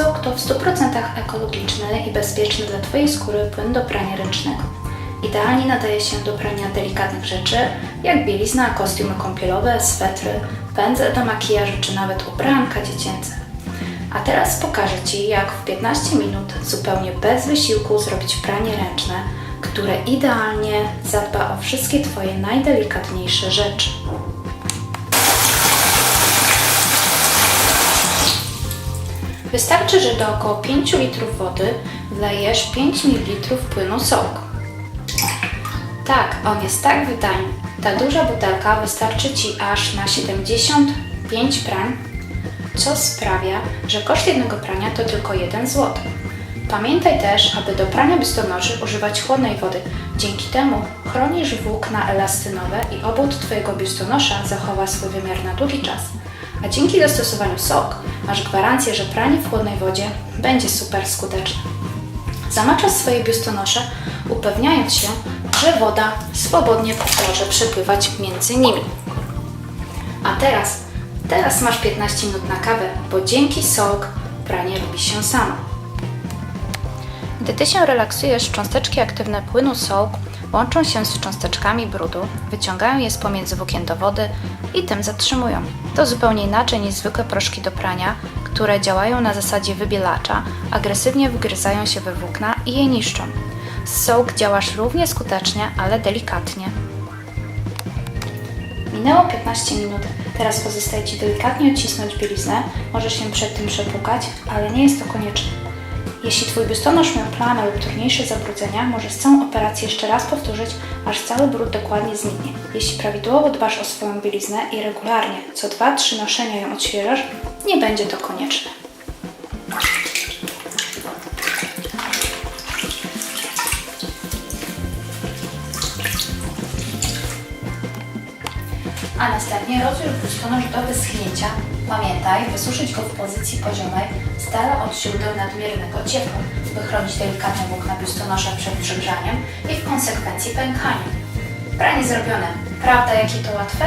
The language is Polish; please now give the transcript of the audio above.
Soak to w 100% ekologiczny i bezpieczny dla Twojej skóry płyn do prania ręcznego. Idealnie nadaje się do prania delikatnych rzeczy, jak bielizna, kostiumy kąpielowe, swetry, pędzel do makijażu czy nawet ubranka dziecięce. A teraz pokażę Ci, jak w 15 minut zupełnie bez wysiłku zrobić pranie ręczne, które idealnie zadba o wszystkie Twoje najdelikatniejsze rzeczy. Wystarczy, że do około 5 litrów wody wlejesz 5 ml płynu soak. Tak, on jest tak wydajny. Ta duża butelka wystarczy Ci aż na 75 prań, co sprawia, że koszt jednego prania to tylko 1 zł. Pamiętaj też, aby do prania biustonoszy używać chłodnej wody. Dzięki temu chronisz włókna elastynowe i obwód Twojego biustonosza zachowa swój wymiar na długi czas. A dzięki zastosowaniu SOK masz gwarancję, że pranie w chłodnej wodzie będzie super skuteczne. Zamaczasz swoje biustonosze, upewniając się, że woda swobodnie może przepływać między nimi. A teraz, teraz masz 15 minut na kawę, bo dzięki SOK pranie robi się samo. Gdy Ty się relaksujesz, cząsteczki aktywne płynu soak łączą się z cząsteczkami brudu, wyciągają je z pomiędzy włókien do wody i tym zatrzymują. To zupełnie inaczej niż zwykłe proszki do prania, które działają na zasadzie wybielacza, agresywnie wgryzają się we włókna i je niszczą. Soak działasz równie skutecznie, ale delikatnie. Minęło 15 minut, teraz pozostaje Ci delikatnie odcisnąć bieliznę, możesz się przed tym przepłukać, ale nie jest to konieczne. Jeśli Twój biustonosz miał plamę lub trudniejsze zabrudzenia, możesz całą operację jeszcze raz powtórzyć, aż cały brud dokładnie zniknie. Jeśli prawidłowo dbasz o swoją bieliznę i regularnie, co 2-3 noszenia ją odświeżasz, nie będzie to konieczne. A następnie rozwiąż biustonosz do wyschnięcia. Pamiętaj, wysuszyć go w pozycji poziomej, z od źródeł nadmiernego ciepła, by chronić delikatne włókna biustonosza przed przegrzaniem i w konsekwencji pękaniem. Pranie zrobione. Prawda, jakie to łatwe?